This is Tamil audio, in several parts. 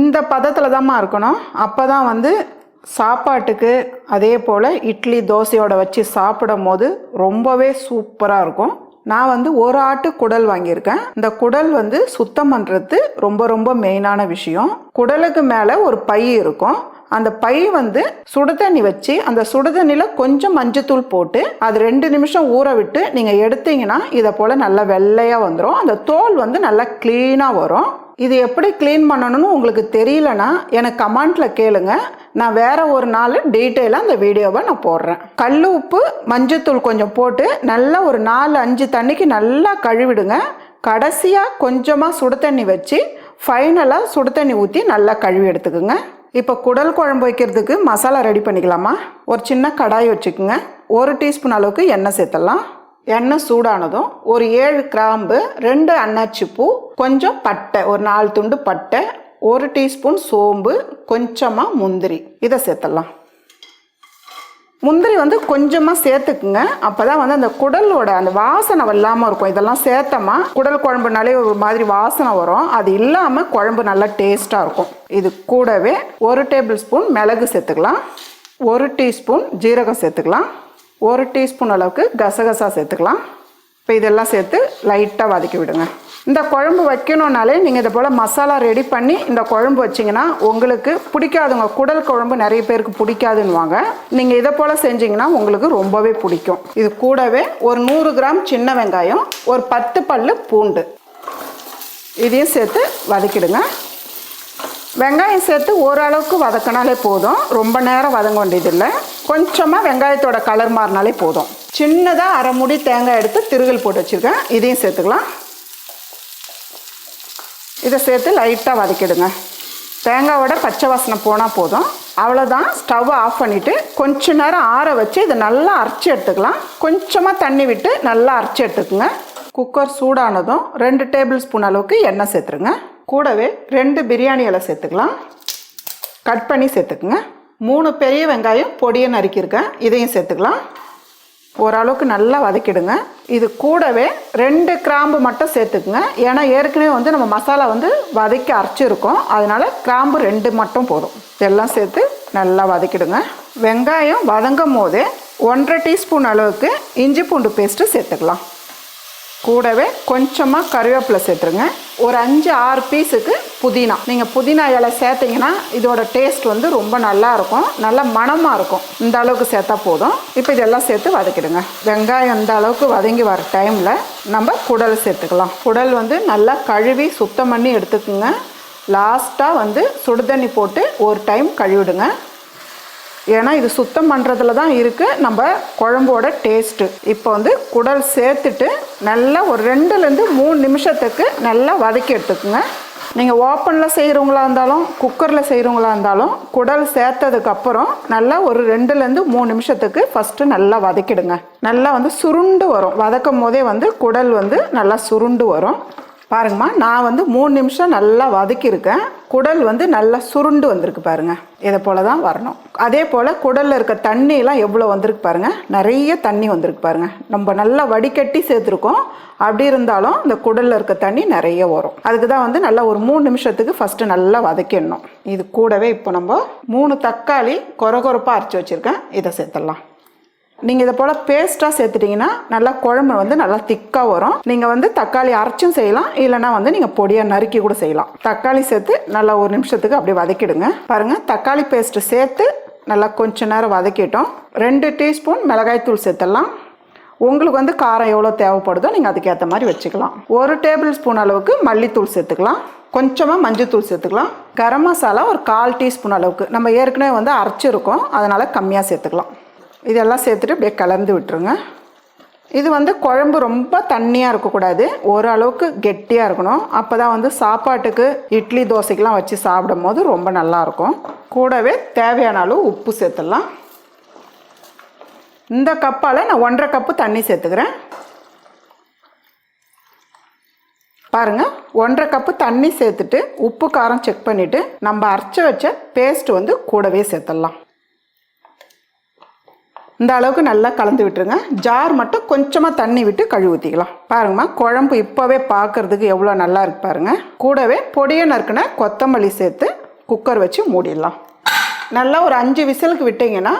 இந்த பதத்தில் தாம்மா இருக்கணும். அப்போ தான் வந்து சாப்பாட்டுக்கு அதே போல் இட்லி தோசையோட வச்சு சாப்பிடும் போது ரொம்பவே சூப்பராக இருக்கும். நான் வந்து ஒரு ஆட்டு குடல் வாங்கியிருக்கேன். இந்த குடல் வந்து சுத்தம் பண்ணுறது ரொம்ப ரொம்ப மெயினான விஷயம். குடலுக்கு மேலே ஒரு பை இருக்கும். அந்த பை வந்து சுடுதண்ணி வச்சு அந்த சுடுதண்ணியில் கொஞ்சம் மஞ்சத்தூள் போட்டு அது ரெண்டு நிமிஷம் ஊற விட்டு நீங்கள் எடுத்தீங்கன்னா இதை போல் நல்லா வெள்ளையாக வந்துடும் அந்த தோல் வந்து நல்லா க்ளீனாக வரும். இது எப்படி க்ளீன் பண்ணணும்னு உங்களுக்கு தெரியலனா எனக்கு கமெண்ட்டில் கேளுங்க. நான் வேறு ஒரு நாள் டீட்டெயிலாக அந்த வீடியோவை நான் போடுறேன். கல் உப்பு மஞ்சத்தூள் கொஞ்சம் போட்டு நல்லா ஒரு நாலு அஞ்சு தண்ணிக்கு நல்லா கழுவிடுங்க. கடைசியாக கொஞ்சமாக சுடு தண்ணி வச்சு ஃபைனலாக சுடு தண்ணி ஊற்றி நல்லா கழுவி எடுத்துக்குங்க. இப்போ குடல் குழம்பு வைக்கிறதுக்கு மசாலா ரெடி பண்ணிக்கலாமா? ஒரு சின்ன கடாய் வச்சுக்கோங்க. ஒரு டீஸ்பூன் அளவுக்கு எண்ணெய் சேர்த்துடலாம். எண்ணெய் சூடானதும் ஒரு ஏழு கிராம்பு ரெண்டு அன்னாச்சி பூ கொஞ்சம் பட்டை ஒரு நாலு துண்டு பட்டை ஒரு டீஸ்பூன் சோம்பு கொஞ்சமாக முந்திரி. இதை சேர்த்துடலாம். முந்திரி வந்து கொஞ்சமாக சேர்த்துக்குங்க. அப்போ தான் வந்து அந்த குடலோட அந்த வாசனை இல்லாமல் இருக்கும். இதெல்லாம் சேர்த்தோமா குடல் குழம்புனாலே ஒரு மாதிரி வாசனை வரும். அது இல்லாமல் குழம்பு நல்லா டேஸ்ட்டாக இருக்கும். இது கூடவே ஒரு டேபிள் ஸ்பூன் மிளகு சேர்த்துக்கலாம். ஒரு டீஸ்பூன் ஜீரகம் சேர்த்துக்கலாம். ஒரு டீஸ்பூன் அளவுக்கு கசகசா சேர்த்துக்கலாம். இப்போ இதெல்லாம் சேர்த்து லைட்டாக வதக்கி விடுங்க. இந்த குழம்பு வைக்கணுன்னாலே நீங்கள் இதை போல் மசாலா ரெடி பண்ணி இந்த குழம்பு வச்சிங்கன்னா உங்களுக்கு பிடிக்காதுங்க. குடல் குழம்பு நிறைய பேருக்கு பிடிக்காதுன்னுவாங்க. நீங்கள் இதை போல் செஞ்சிங்கன்னா உங்களுக்கு ரொம்பவே பிடிக்கும். இது கூடவே ஒரு நூறு கிராம் சின்ன வெங்காயம் ஒரு பத்து பல்லு பூண்டு. இதையும் சேர்த்து வதக்கிடுங்க. வெங்காயம் சேர்த்து ஓரளவுக்கு வதக்கினாலே போதும். ரொம்ப நேரம் வதங்க வேண்டியதில்லை. கொஞ்சமாக வெங்காயத்தோட கலர் மாறினாலே போதும். சின்னதாக அரை முடி தேங்காய் எடுத்து திருகல் போட்டு வச்சுருக்கேன். இதையும் சேர்த்துக்கலாம். இதை சேர்த்து லைட்டாக வதக்கிடுங்க. தேங்காயோட பச்சை வாசனை போனால் போதும். அவ்வளோதான் ஸ்டவ்வை ஆஃப் பண்ணிவிட்டு கொஞ்ச நேரம் ஆற வச்சு இதை நல்லா அரைச்சி எடுத்துக்கலாம். கொஞ்சமாக தண்ணி விட்டு நல்லா அரைச்சி எடுத்துக்கோங்க. குக்கர் சூடானதும் ரெண்டு டேபிள் ஸ்பூன் அளவுக்கு எண்ணெய் சேர்த்துருங்க. கூடவே ரெண்டு பிரியாணி இலை சேர்த்துக்கலாம். கட் பண்ணி சேர்த்துக்குங்க. மூணு பெரிய வெங்காயம் பொடியை நறுக்கியிருக்கேன். இதையும் சேர்த்துக்கலாம். ஓரளவுக்கு நல்லா வதக்கிடுங்க. இது கூடவே ரெண்டு கிராம்பு மட்டும் சேர்த்துக்குங்க. ஏன்னா ஏற்கனவே வந்து நம்ம மசாலா வந்து வதக்கி அரைச்சிருக்கோம். அதனால் கிராம்பு ரெண்டு மட்டும் போதும். இதெல்லாம் சேர்த்து நல்லா வதக்கிடுங்க. வெங்காயம் வதங்கும் போது ஒன்றரை டீஸ்பூன் அளவுக்கு இஞ்சி பூண்டு பேஸ்ட்டு சேர்த்துக்கலாம். கூடவே கொஞ்சமாக கருவேப்பிலை சேர்த்துருங்க. ஒரு அஞ்சு ஆறு பீஸுக்கு புதினா. நீங்கள் புதினா இலை சேர்த்தீங்கன்னா இதோட டேஸ்ட் வந்து ரொம்ப நல்லா இருக்கும். நல்ல மணமாக இருக்கும். இந்த அளவுக்கு சேர்த்தா போதும். இப்போ இதெல்லாம் சேர்த்து வதக்கிடுங்க. வெங்காயம் இந்த அளவுக்கு வதங்கி வர டைமில் நம்ம குடல் சேர்த்துக்கலாம். குடல் வந்து நல்லா கழுவி சுத்தம் பண்ணி எடுத்துக்குங்க. லாஸ்ட்டாக வந்து சுடுதண்ணி போட்டு ஒரு டைம் கழுவிடுங்க. ஏன்னா இது சுத்தம் பண்ணுறதுல தான் இருக்குது நம்ம குழம்போட டேஸ்ட்டு இப்போ வந்து குடல் சேர்த்துட்டு நல்லா ஒரு ரெண்டுலேருந்து மூணு நிமிஷத்துக்கு நல்லா வதக்கி எடுத்துக்கோங்க. நீங்கள் ஓப்பனில் செய்கிறவங்களா இருந்தாலும் குக்கரில் செய்கிறவங்களா இருந்தாலும் குடல் சேர்த்ததுக்கப்புறம் நல்லா ஒரு ரெண்டுலேருந்து மூணு நிமிஷத்துக்கு ஃபஸ்ட்டு நல்லா வதக்கிடுங்க. நல்லா வந்து சுருண்டு வரும். வதக்கும் போதே வந்து குடல் வந்து நல்லா சுருண்டு வரும். பாருங்கம்மா நான் வந்து மூணு நிமிஷம் நல்லா வதக்கியிருக்கேன். குடல் வந்து நல்லா சுருண்டு வந்திருக்கு பாருங்கள் இதை போல தான் வரணும். அதே போல் குடலில் இருக்க தண்ணியெலாம் எவ்வளோ வந்திருக்கு பாருங்க. நிறைய தண்ணி வந்திருக்கு பாருங்கள் நம்ம நல்லா வடிகட்டி சேர்த்துருக்கோம். அப்படி இருந்தாலும் இந்த குடலில் இருக்க தண்ணி நிறைய வரும். அதுக்கு தான் வந்து நல்லா ஒரு மூணு நிமிஷத்துக்கு ஃபஸ்ட்டு நல்லா வதக்கிடணும். இது கூடவே இப்போ நம்ம மூணு தக்காளி கொரகொரப்பாக அரைச்சி வச்சுருக்கேன். இதை சேர்த்துடலாம். நீங்கள் இதை போல் பேஸ்ட்டாக சேர்த்துட்டிங்கன்னா நல்லா குழம்பு வந்து நல்லா திக்காக வரும். நீங்கள் வந்து தக்காளி அரைச்சும் செய்யலாம். இல்லைனா வந்து நீங்கள் பொடியாக நறுக்கி கூட செய்யலாம். தக்காளி சேர்த்து நல்லா ஒரு நிமிஷத்துக்கு அப்படியே வதக்கிடுங்க. பாருங்கள் தக்காளி பேஸ்ட்டு சேர்த்து நல்லா கொஞ்ச நேரம் வதக்கிட்டோம். ரெண்டு டீஸ்பூன் மிளகாய்த்தூள் சேர்த்துடலாம். உங்களுக்கு வந்து காரம் எவ்வளோ தேவைப்படுதோ நீங்கள் அதுக்கேற்ற மாதிரி வச்சுக்கலாம். ஒரு டேபிள் ஸ்பூன் அளவுக்கு மல்லித்தூள் சேர்த்துக்கலாம். கொஞ்சமாக மஞ்சத்தூள் சேர்த்துக்கலாம். கரம் மசாலா ஒரு கால் டீஸ்பூன் அளவுக்கு. நம்ம ஏற்கனவே வந்து அரைச்சிருக்கோம். அதனால் கம்மியாக சேர்த்துக்கலாம். இதெல்லாம் சேர்த்துட்டு அப்படியே கலந்து விட்டுருங்க. இது வந்து குழம்பு ரொம்ப தண்ணியாக இருக்கக்கூடாது. ஓரளவுக்கு கெட்டியாக இருக்கணும். அப்போ தான் வந்து சாப்பாட்டுக்கு இட்லி தோசைக்கெலாம் வச்சு சாப்பிடும் போது ரொம்ப நல்லாயிருக்கும் கூடவே தேவையான அளவு உப்பு சேர்த்துடலாம். இந்த கப்பால் நான் ஒன்றரை கப்பு தண்ணி சேர்த்துக்கிறேன். பாருங்கள் ஒன்றரை கப்பு தண்ணி சேர்த்துட்டு உப்பு காரம் செக் பண்ணிவிட்டு நம்ம அரைச்சி வச்ச பேஸ்ட் வந்து கூடவே சேர்த்துடலாம். இந்த அளவுக்கு நல்லா கலந்து விட்டுருங்க. ஜார் மட்டும் கொஞ்சமாக தண்ணி விட்டு கழுவி ஊற்றிக்கலாம் பாருங்கம்மா குழம்பு இப்போவே பார்க்கறதுக்கு எவ்வளோ நல்லா இருக்கு பாருங்க. கூடவே பொடியை நறுக்கின கொத்தமல்லி சேர்த்து குக்கர் வச்சு மூடிடலாம். நல்லா ஒரு அஞ்சு விசிலுக்கு விட்டிங்கன்னா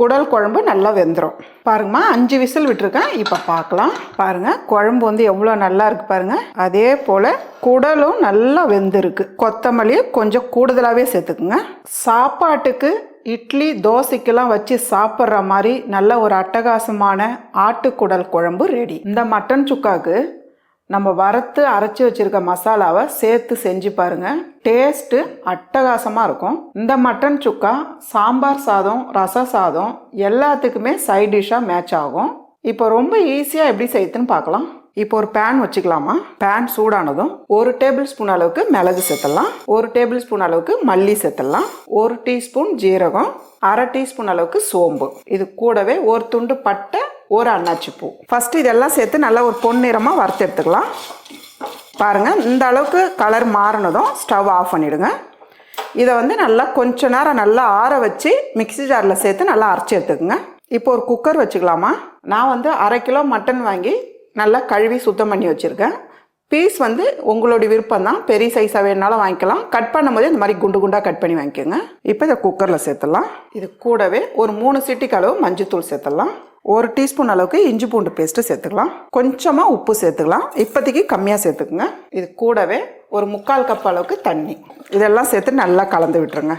குடல் குழம்பு நல்லா வெந்துடும் பாருங்கம்மா அஞ்சு விசில் விட்டுருக்கேன். இப்போ பார்க்கலாம் பாருங்கள் குழம்பு வந்து எவ்வளோ நல்லா இருக்கு பாருங்கள் அதே போல் குடலும் நல்லா வெந்திருக்கு. கொத்தமல்லி கொஞ்சம் கூடுதலாகவே சேர்த்துக்குங்க. சாப்பாட்டுக்கு இட்லி தோசைக்கெல்லாம் வச்சு சாப்பிட்ற மாதிரி நல்ல ஒரு அட்டகாசமான ஆட்டுக்குடல் குழம்பு ரெடி இந்த மட்டன் சுக்காவுக்கு நம்ம வறுத்து அரைச்சி வச்சிருக்க மசாலாவை சேர்த்து செஞ்சு பாருங்க. டேஸ்ட்டு அட்டகாசமாக இருக்கும். இந்த மட்டன் சுக்கா சாம்பார் சாதம் ரச சாதம் எல்லாத்துக்குமே சைட் டிஷ்ஷாக மேட்ச் ஆகும். இப்போ ரொம்ப ஈஸியாக எப்படி செய்யுதுன்னு பார்க்கலாம். இப்போ ஒரு பேன் வச்சுக்கலாமா? பேன் சூடானதும் ஒரு டேபிள் ஸ்பூன் அளவுக்கு மிளகு சேர்த்துடலாம். ஒரு டேபிள் ஸ்பூன் அளவுக்கு மல்லி சேர்த்துடலாம். ஒரு டீஸ்பூன் ஜீரகம் அரை டீஸ்பூன் அளவுக்கு சோம்பு. இது கூடவே ஒரு துண்டு பட்டை ஒரு அன்னாச்சி பூ. ஃபஸ்ட்டு இதெல்லாம் சேர்த்து நல்லா ஒரு பொன்னிறமாக வறுத்து எடுத்துக்கலாம். பாருங்கள் இந்த அளவுக்கு கலர் மாறினதும் ஸ்டவ் ஆஃப் பண்ணிவிடுங்க இதை வந்து நல்லா கொஞ்ச நேரம் நல்லா ஆற வச்சு மிக்ஸி ஜாரில் சேர்த்து நல்லா அரைச்சி எடுத்துக்கோங்க. இப்போ ஒரு குக்கர் வச்சுக்கலாமா? நான் வந்து அரை கிலோ மட்டன் வாங்கி நல்லா கழுவி சுத்தம் பண்ணி வச்சுருக்கேன். பீஸ் வந்து உங்களுடைய விருப்பம் தான். பெரிய சைஸாக வேணுனாலும் வாங்கிக்கலாம். கட் பண்ணும்போது இந்த மாதிரி குண்டு குண்டாக கட் பண்ணி வாங்கிக்கோங்க. இப்போ இதை குக்கரில் சேர்த்துடலாம். இது கூடவே ஒரு மூணு சிட்டிக்கு அளவு மஞ்சத்தூள் சேர்த்துடலாம். ஒரு டீஸ்பூன் அளவுக்கு இஞ்சி பூண்டு பேஸ்ட்டு சேர்த்துக்கலாம். கொஞ்சமாக உப்பு சேர்த்துக்கலாம். இப்போதைக்கு கம்மியாக சேர்த்துக்குங்க. இது கூடவே ஒரு முக்கால் கப் அளவுக்கு தண்ணி. இதெல்லாம் சேர்த்து நல்லா கலந்து விட்டுருங்க.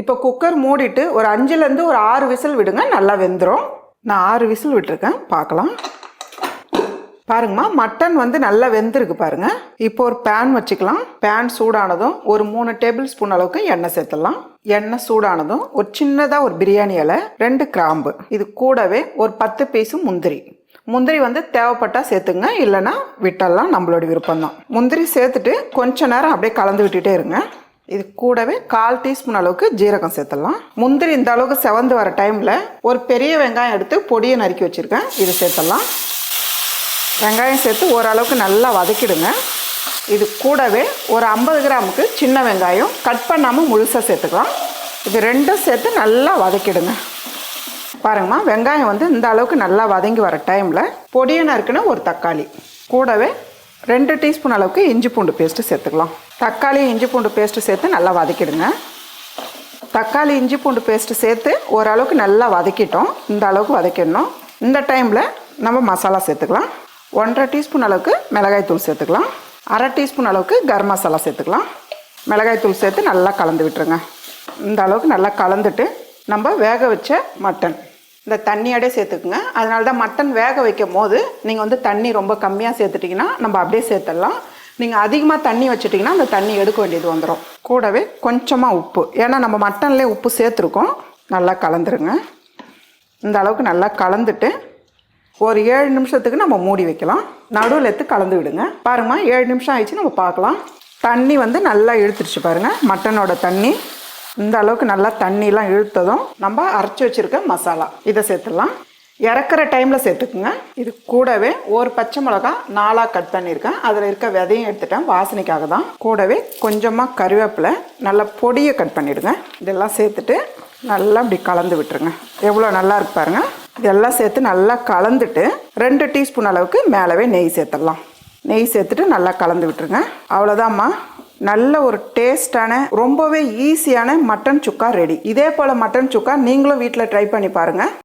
இப்போ குக்கர் மூடிட்டு ஒரு அஞ்சுலேருந்து ஒரு ஆறு விசில் விடுங்க. நல்லா வெந்துடும் நான் ஆறு விசில் விட்டுருக்கேன். பார்க்கலாம். பாருங்கம்மா மட்டன் வந்து நல்லா வெந்திருக்கு பாருங்க. இப்போ ஒரு பேன் வச்சுக்கலாம். பேன் சூடானதும் ஒரு மூணு டேபிள் ஸ்பூன் அளவுக்கு எண்ணெய் சேர்த்துடலாம். எண்ணெய் சூடானதும் ஒரு சின்னதாக ஒரு பிரியாணி இலை ரெண்டு கிராம்பு. இது கூடவே ஒரு பத்து பீஸு முந்திரி. முந்திரி வந்து தேவைப்பட்டா சேர்த்துங்க இல்லைன்னா விட்டெல்லாம் நம்மளோட விருப்பம் தான் முந்திரி சேர்த்துட்டு கொஞ்ச நேரம் அப்படியே கலந்து விட்டுட்டே இருங்க. இது கூடவே கால் டீஸ்பூன் அளவுக்கு ஜீரகம் சேர்த்துடலாம். முந்திரி இந்த அளவுக்கு செவந்து வர டைமில் ஒரு பெரிய வெங்காயம் எடுத்து பொடியை நறுக்கி வச்சுருக்கேன். இது சேர்த்துடலாம். வெங்காயம் சேர்த்து ஓரளவுக்கு நல்லா வதக்கிடுங்க. இது கூடவே ஒரு ஐம்பது கிராமுக்கு சின்ன வெங்காயம் கட் பண்ணாமல் முழுசாக சேர்த்துக்கலாம். இது ரெண்டும் சேர்த்து நல்லா வதக்கிடுங்க. பாருங்கம்மா வெங்காயம் வந்து இந்த அளவுக்கு நல்லா வதங்கி வர டைமில் பொடியனாக நறுக்குன ஒரு தக்காளி. கூடவே ரெண்டு டீஸ்பூன் அளவுக்கு இஞ்சி பூண்டு பேஸ்ட்டு சேர்த்துக்கலாம். தக்காளி இஞ்சி பூண்டு பேஸ்ட்டு சேர்த்து நல்லா வதக்கிடுங்க. தக்காளி இஞ்சி பூண்டு பேஸ்ட்டு சேர்த்து ஓரளவுக்கு நல்லா வதக்கிட்டோம். இந்த அளவுக்கு வதக்கிடணும். இந்த டைமில் நம்ம மசாலா சேர்த்துக்கலாம். ஒன்றரை டீஸ்பூன் அளவுக்கு மிளகாய் தூள் சேர்த்துக்கலாம். அரை டீஸ்பூன் அளவுக்கு கரம் மசாலா சேர்த்துக்கலாம். மிளகாய் தூள் சேர்த்து நல்லா கலந்து விட்டுருங்க. இந்த அளவுக்கு நல்லா கலந்துட்டு நம்ம வேக வச்ச மட்டன். இந்த தண்ணியோடய சேர்த்துக்குங்க. அதனால தான் மட்டன் வேக வைக்கும் போது நீங்கள் வந்து தண்ணி ரொம்ப கம்மியாக சேர்த்துட்டிங்கன்னா நம்ம அப்படியே சேர்த்துடலாம். நீங்கள் அதிகமாக தண்ணி வச்சுட்டிங்கன்னா அந்த தண்ணி எடுக்க வேண்டியது வந்துடும் கூடவே கொஞ்சமாக உப்பு. ஏன்னா நம்ம மட்டன்லேயே உப்பு சேர்த்துருக்கோம். நல்லா கலந்துருங்க. இந்த அளவுக்கு நல்லா கலந்துட்டு ஒரு ஏழு நிமிஷத்துக்கு நம்ம மூடி வைக்கலாம். நடுவில் எடுத்து கலந்து விடுங்க. பாருங்கம்மா ஏழு நிமிஷம் ஆயிடுச்சு நம்ம பார்க்கலாம். தண்ணி வந்து நல்லா இழுத்துருச்சு பாருங்கள் மட்டனோட தண்ணி. இந்த அளவுக்கு நல்லா தண்ணிலாம் இழுத்ததும் நம்ம அரைச்சி வச்சுருக்க மசாலா. இதை சேர்த்துடலாம். இறக்குற டைமில் சேர்த்துக்குங்க. இது கூடவே ஒரு பச்சை மிளகா நாலாக கட் பண்ணியிருக்கேன். அதில் இருக்க விதையும் எடுத்துட்டேன். வாசனைக்காக தான். கூடவே கொஞ்சமாக கருவேப்பிலை நல்லா பொடியை கட் பண்ணிவிடுங்க இதெல்லாம் சேர்த்துட்டு நல்லா இப்படி கலந்து விட்டுருங்க. எவ்வளோ நல்லா இருக்கு பாருங்கள் இதெல்லாம் சேர்த்து நல்லா கலந்துட்டு ரெண்டு டீஸ்பூன் அளவுக்கு மேலவே நெய் சேர்த்துடலாம். நெய் சேர்த்துட்டு நல்லா கலந்து விட்டுருங்க. அவ்வளோதாம்மா. நல்ல ஒரு டேஸ்டான ரொம்பவே ஈஸியான மட்டன் சுக்கா ரெடி. இதே போல் மட்டன் சுக்கா நீங்களும் வீட்டில் ட்ரை பண்ணி பாருங்கள்